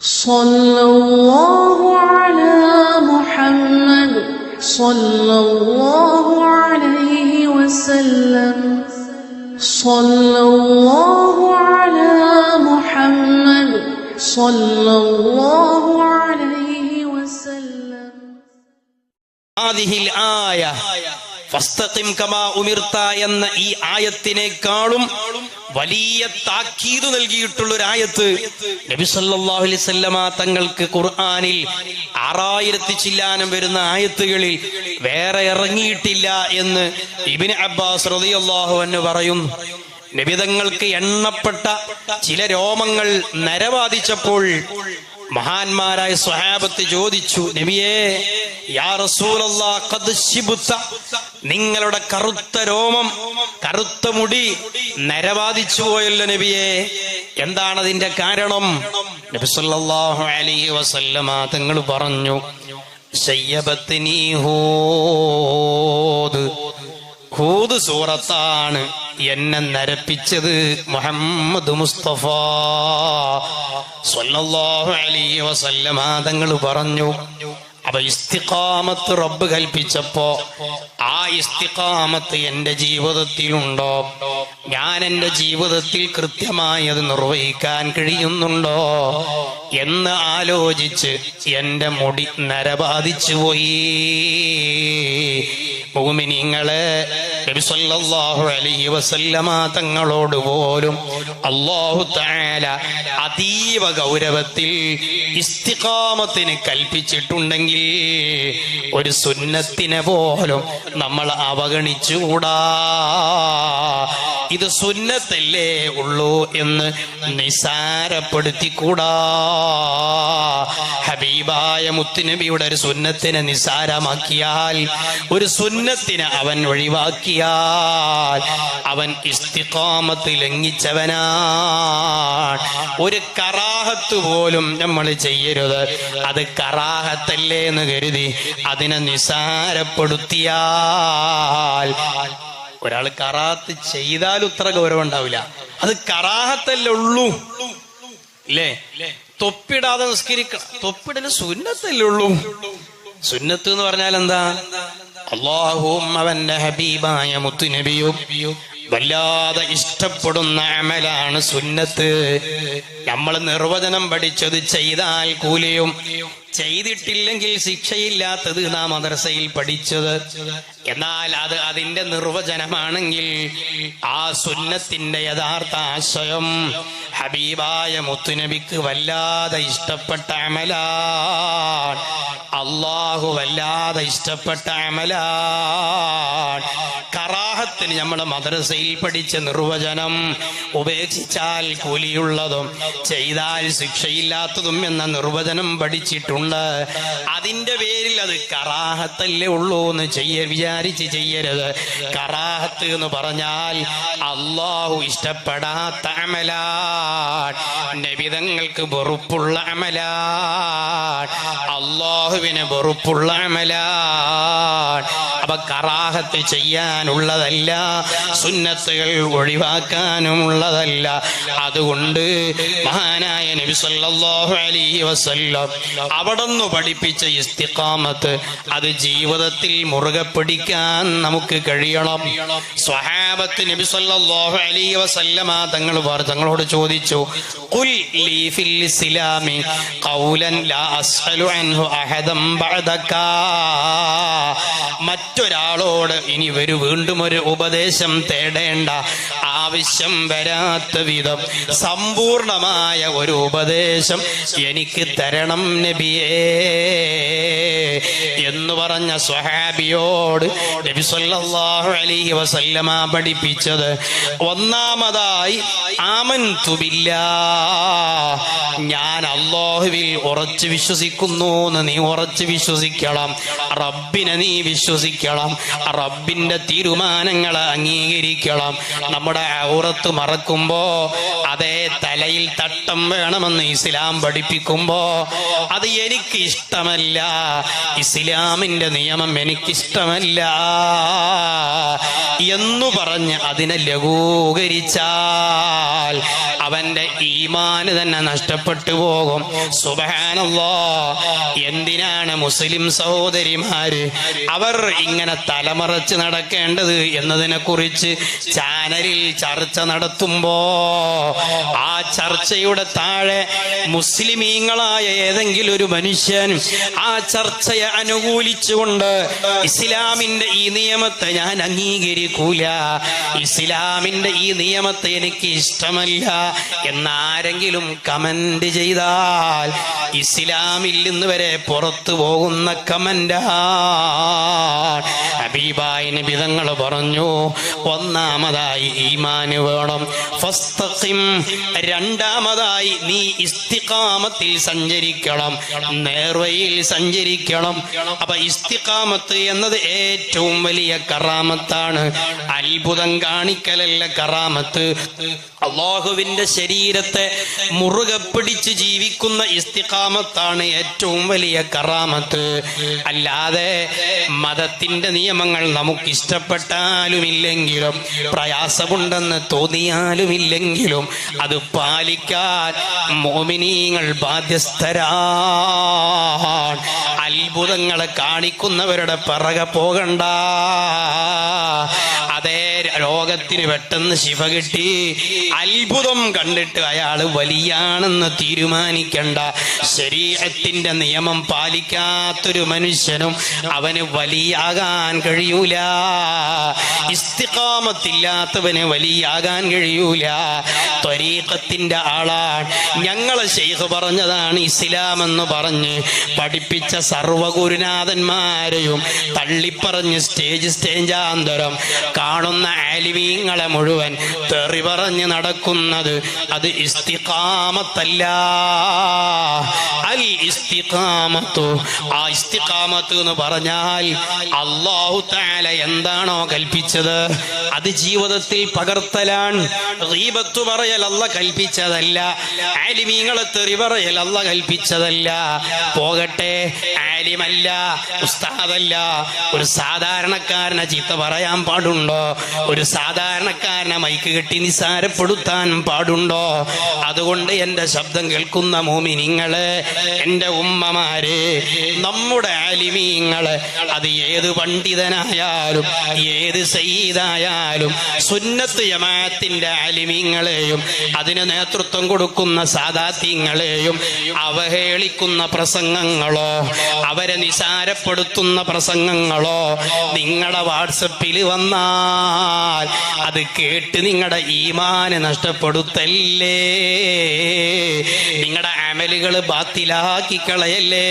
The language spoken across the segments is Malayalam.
صلى الله على محمد صلى الله عليه وسلم صلى الله على محمد صلى الله عليه وسلم ഹാദിഹിൽ ആയ ഫസ്തഖിം കമാ ഉമിർത്ത എന്ന ഈ ആയത്തിനേക്കാളും വലിയ താക്കീത് നൽകിയിട്ടുള്ള ഒരു ആയത്ത് നബി സല്ലല്ലാഹു അലൈഹി വസല്ലമ തങ്ങൾക്ക് ഖുർആനിൽ ആറായിരത്തി ചില്ലാനം വരുന്ന ആയത്തുകളിൽ വേറെ ഇറങ്ങിയിട്ടില്ല എന്ന് ഇബ്നു അബ്ബാസ് റളിയല്ലാഹു അൻഹു പറയുന്നു നബിതങ്ങൾക്ക് എണ്ണപ്പെട്ട ചില രോമങ്ങൾ നരവാദിച്ചപ്പോൾ മഹാന്മാരായ സ്വഹാബത്ത് ചോദിച്ചു നബിയേ യാ റസൂലല്ലാ നിങ്ങളുടെ കറുത്ത രോമം കറുത്ത മുടി നരവാദിച്ചു പോയല്ലോ നബിയെ. എന്താണ് അതിന്റെ കാരണം? നബി സല്ലല്ലാഹു അലൈഹി വസല്ലമ തങ്ങൾ പറഞ്ഞു ഹൂദ്. സൂറത്താണ് എന്നെ നരപ്പിച്ചത് മുഹമ്മദ് മുസ്തഫ. സല്ലല്ലാഹു അലൈഹി വസല്ലമ തങ്ങൾ പറഞ്ഞു അപ്പൊ ഇസ്തിഖാമത്ത് റബ്ബ് കൽപ്പിച്ചപ്പോ ഇസ്തിഖാമത്ത് എന്റെ ജീവിതത്തിലുണ്ടോ? ഞാൻ എന്റെ ജീവിതത്തിൽ കൃത്യമായി അത് നിർവഹിക്കാൻ കഴിയുന്നുണ്ടോ? എന്ന് ആലോചിച്ച് എന്റെ മുടി നരബാധിച്ചു പോയി. ഭൂമിനിങ്ങളെ നബിസല്ലല്ലാഹു അലൈഹി വസല്ലമ തങ്ങളോട് പോലും അള്ളാഹു തആല അതീവ ഗൗരവത്തിൽ ഇസ്തികാമത്തിന് കൽപ്പിച്ചിട്ടുണ്ടെങ്കിൽ ഒരു സുന്നത്തിനെ പോലും നമ്മൾ അവഗണിച്ചുകൂടാ. ഇത് സുന്നത്തല്ലേ ഉള്ളൂ എന്ന് നിസാരപ്പെടുത്തിക്കൂടാ. ഹബീബായ മുത്തുനബിയുടെ ഒരു സുന്നത്തിനെ നിസാരമാക്കിയാൽ ഒരു സുന്നത്തിനെ അവൻ ഒഴിവാക്കിയാൽ അവൻ ഇസ്തിഖാമത്ത് ലംഘിച്ചവനാണ്. ഒരു കറാഹത്ത് പോലും നമ്മൾ ചെയ്യരുത്. അത് കറാഹത്തല്ലേ എന്ന് കരുതി അതിനെ നിസാരപ്പെടുത്തിയാൽ ഒരാൾ കറാത്ത് ചെയ്താൽ ഉത്ര ഗൗരവം ഉണ്ടാവില്ല. അത് കറാഹത്തല്ലേ ഉള്ളൂ. ഇല്ലേ? തൊപ്പിടാതെ നിസ്കരിക്കണം തൊപ്പിടൽ സുന്നത്തല്ലേ ഉള്ളൂ. സുന്നത്ത് എന്ന് പറഞ്ഞാൽ എന്താ? അള്ളാഹുവും അവന്റെ ഹബീബായ മുത്തുനബിയും വല്ലാതെ ഇഷ്ടപ്പെടുന്ന അമലാണ് സുന്നത്ത്. നമ്മൾ നിർവചനം പഠിച്ചത് ചെയ്താൽ കൂലിയും. ചെയ്തിട്ടില്ലെങ്കിൽ ശിക്ഷയില്ലാത്തത് നാം മദ്രസയിൽ പഠിച്ചത്. എന്നാൽ അത് അതിന്റെ നിർവചനമാണെങ്കിൽ ആ സുന്നത്തിന്റെ യഥാർത്ഥ ആശയം ഹബീബായ മുത്തുനബിക്ക് വല്ലാതെ ഇഷ്ടപ്പെട്ട അമലാണ്. അള്ളാഹു വല്ലാതെ ഇഷ്ടപ്പെട്ട അമലാണ്. കറാഹത്തിന് നമ്മൾ മദ്രസയിൽ പഠിച്ച നിർവചനം ഉപേക്ഷിച്ചാൽ കൂലിയുള്ളതും ചെയ്താൽ ശിക്ഷയില്ലാത്തതും എന്ന നിർവചനം പഠിച്ചിട്ടുണ്ട്. അതിന്റെ പേരിൽ അത് കറാഹത്തല്ലേ ഉള്ളൂ എന്ന് ചെയ്യ വിചാരിച്ച് ചെയ്യരുത്. കറാഹത്ത് എന്ന് പറഞ്ഞാൽ അള്ളാഹു ഇഷ്ടപ്പെടാത്ത അമലാൻ. നബിതങ്ങൾക്ക് വെറുപ്പുള്ള അമലാൻ. അള്ളാഹുവിന് വെറുപ്പുള്ള അമലാൻ. അപ്പൊ കറാഹത്ത് ചെയ്യാനുള്ളതല്ല സുന്നത്തുകൾ ഒഴിവാക്കാനുമുള്ളതല്ല. അതുകൊണ്ട് മഹാനായ നബി സല്ലല്ലാഹു അലൈഹി വസല്ലം അവിടുന്ന് പഠിപ്പിച്ച ഇസ്തിഖാമത്ത് അത് ജീവിതത്തിൽ മുറുകെ പിടിക്കാൻ നമുക്ക് കഴിയണം. സ്വഹാബത്ത് നബി സല്ലല്ലാഹു അലൈഹി വസല്ലമ തങ്ങൾ തങ്ങളോട് ചോദിച്ചു ഖുൽ ലീ ഫിൽ ഇസ്ലാമി ഖൗലൻ ലാ അസ്അലു അൻഹു അഹദം ബഅദക. മറ്റൊരാളോട് ഇനി ഒരു വീണ്ടും ഒരു ഉപദേശം തേടേണ്ട. ആവശ്യം വരാത്ത വിധം സമ്പൂർണമായ ഒരു ഉപദേശം എനിക്ക് തരണം നബിയേ എന്ന് പറഞ്ഞ സ്വഹാബിയോട് നബി സല്ലല്ലാഹു അലൈഹി വസല്ലമ പഠിപ്പിച്ചത്. ഒന്നാമതായി ആമൻതു ബില്ലാ. ഞാൻ അല്ലാഹുവിൽ ഉറച്ച് വിശ്വസിക്കുന്നു എന്ന് നീ ഉറച്ച് വിശ്വസിക്കണം. റബ്ബിനെ നീ വിശ്വസിക്കണം. റബ്ബിന്റെ തീരുമാനങ്ങളെ അംഗീകരിക്കണം. നമ്മുടെ ഔറത്ത് മറക്കുമ്പോ അതേ തലയിൽ തട്ടം വേണമെന്ന് ഇസ്ലാം പഠിപ്പിക്കുമ്പോ അത് എനിക്ക് ഇഷ്ടമല്ല ഇസ്ലാമിന്റെ നിയമം എനിക്കിഷ്ടമല്ല. എന്നു പറഞ്ഞ് അതിനെ ലഘൂകരിച്ചാൽ അവന്റെ ഈമാന് തന്നെ നഷ്ടപ്പെട്ടു പോകും. സുബാനല്ലോ എന്തിനാണ് മുസ്ലിം സഹോദരിമാര് അവർ ഇങ്ങനെ തലമറച്ച് നടക്കേണ്ടത് എന്നതിനെ കുറിച്ച് ചാനലിൽ ചർച്ച നടത്തുമ്പോ ആ ചർച്ചയുടെ താഴെ മുസ്ലിമീങ്ങളായ ഏതെങ്കിലും ഒരു മനുഷ്യൻ ആ ചർച്ചയെ അനുകൂലിച്ചുകൊണ്ട് ഇസ്ലാമിന്റെ ഈ നിയമത്തെ ഞാൻ അംഗീകരിക്കൂല. ഇസ്ലാമിന്റെ ഈ നിയമത്തെ എനിക്ക് ഇഷ്ടമല്ല എന്നാരെങ്കിലും കമന്റ് ചെയ്താൽ ഇസ്ലാമിൽ നിന്ന് വരെ പുറത്തു പോകുന്ന കമന്റാ ഹബീബായി നിബിതങ്ങൾ പറഞ്ഞു ഒന്നാമതായി ഈമാന് വേണം. ഫസ്തഖിം രണ്ടാമതായി നീ ഇസ്തിഖാമത്തിൽ സഞ്ചരിക്കണം. നേർവയിൽ സഞ്ചരിക്കണം. അപ്പൊ ഇസ്തിഖാമത്ത് എന്നത് ഏറ്റവും വലിയ കറാമത്താണ്. അത്ഭുതം കാണിക്കലല്ല കറാമത്ത്. അള്ളാഹുവിന്റെ ശരീരത്തെ മുറുകെ പിടിച്ച് ജീവിക്കുന്ന ഇസ്തിഖാമത്താണ് ഏറ്റവും വലിയ കറാമത്ത്. അല്ലാതെ മതത്തിന്റെ നിയമങ്ങൾ നമുക്ക് ഇഷ്ടപ്പെട്ടാലുമില്ലെങ്കിലും പ്രയാസമുണ്ടെന്ന് തോന്നിയാലുമില്ലെങ്കിലും അത് പാലിക്കാൻ മോമിനീങ്ങൾ ബാധ്യസ്ഥരാണ്. അത്ഭുതങ്ങളെ കാണിക്കുന്നവരുടെ പിറകെ പോകണ്ട. രോഗത്തിന് പെട്ടെന്ന് ശിവ കിട്ടി. അത്ഭുതം കണ്ടിട്ട് അയാൾ വലിയാണെന്ന് തീരുമാനിക്കണ്ട. ശരീരത്തിന്റെ നിയമം പാലിക്കാത്തൊരു മനുഷ്യനും അവന് വലിയാകാൻ കഴിയൂല. ഇസ്തിക്കാമത്തില്ലാത്തവന് വലിയാകാൻ കഴിയൂല. ത്വരീഖത്തിന്റെ ആളാണ്. ഞങ്ങളെ ശൈഖ് പറഞ്ഞതാണ് ഇസ്ലാം എന്ന് പറഞ്ഞ് പഠിപ്പിച്ച സർവഗുരുനാഥന്മാരെയും തള്ളിപ്പറഞ്ഞ് സ്റ്റേജ് സ്റ്റേജാന്തരം കാണുന്ന ആലിമീങ്ങളെ മുഴുവൻ തെറി പറഞ്ഞ് നടക്കുന്നത് അത് ഇസ്തിഖാമത്തല്ല. അൽ ഇസ്തിഖാമത്തു. ആ ഇസ്തിഖാമത്ത് എന്ന് പറഞ്ഞാൽ അള്ളാഹു താല എന്താണോ കൽപ്പിച്ചത്? അത് ജീവിതത്തിൽ പകർത്തലാണ്. ഗീബത്ത് പറയൽ അല്ല കൽപ്പിച്ചതല്ല. ആലിമീങ്ങളെ തെറി പറയൽ അല്ല കൽപ്പിച്ചതല്ല. പോകട്ടെ ആലിമല്ല ഉസ്താദല്ല. ഒരു സാധാരണക്കാരനെ ചീത്ത പറയാൻ പാടുണ്ടോ? ഒരു സാധാരണക്കാരനെ മൈക്ക് കെട്ടി നിസാരപ്പെടുത്താൻ പാടുണ്ടോ? അതുകൊണ്ട് എന്റെ ശബ്ദം കേൾക്കുന്ന മോമിനിങ്ങൾ എന്റെ ഉമ്മമാര് നമ്മുടെ ആലിമീങ്ങൾ അത് ഏത് പണ്ഡിതനായാലും ഏത് സയ്യിദായാലും സുന്നത്ത് യമാത്തിന്റെ ആലിമീങ്ങളെയും അതിന് നേതൃത്വം കൊടുക്കുന്ന സാദാത്യങ്ങളെയും അവഹേളിക്കുന്ന പ്രസംഗങ്ങളോ അവരെ നിസാരപ്പെടുത്തുന്ന പ്രസംഗങ്ങളോ നിങ്ങളുടെ വാട്സപ്പിൽ വന്നാൽ അത് കേട്ട് നിങ്ങളുടെ ഈമാനെ നഷ്ടപ്പെടുത്തല്ലേ? നിങ്ങളുടെ അമലുകൾ ബാത്തിലാക്കി കളയല്ലേ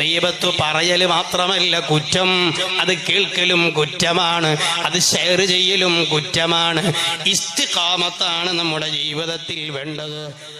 റീബത്ത് പറയൽ മാത്രമല്ല കുറ്റം. അത് കേൾക്കലും കുറ്റമാണ്. അത് ഷെയർ ചെയ്യലും കുറ്റമാണ്. ഇസ്തിഖാമത്താണ് നമ്മുടെ ജീവിതത്തിൽ വേണ്ടത്.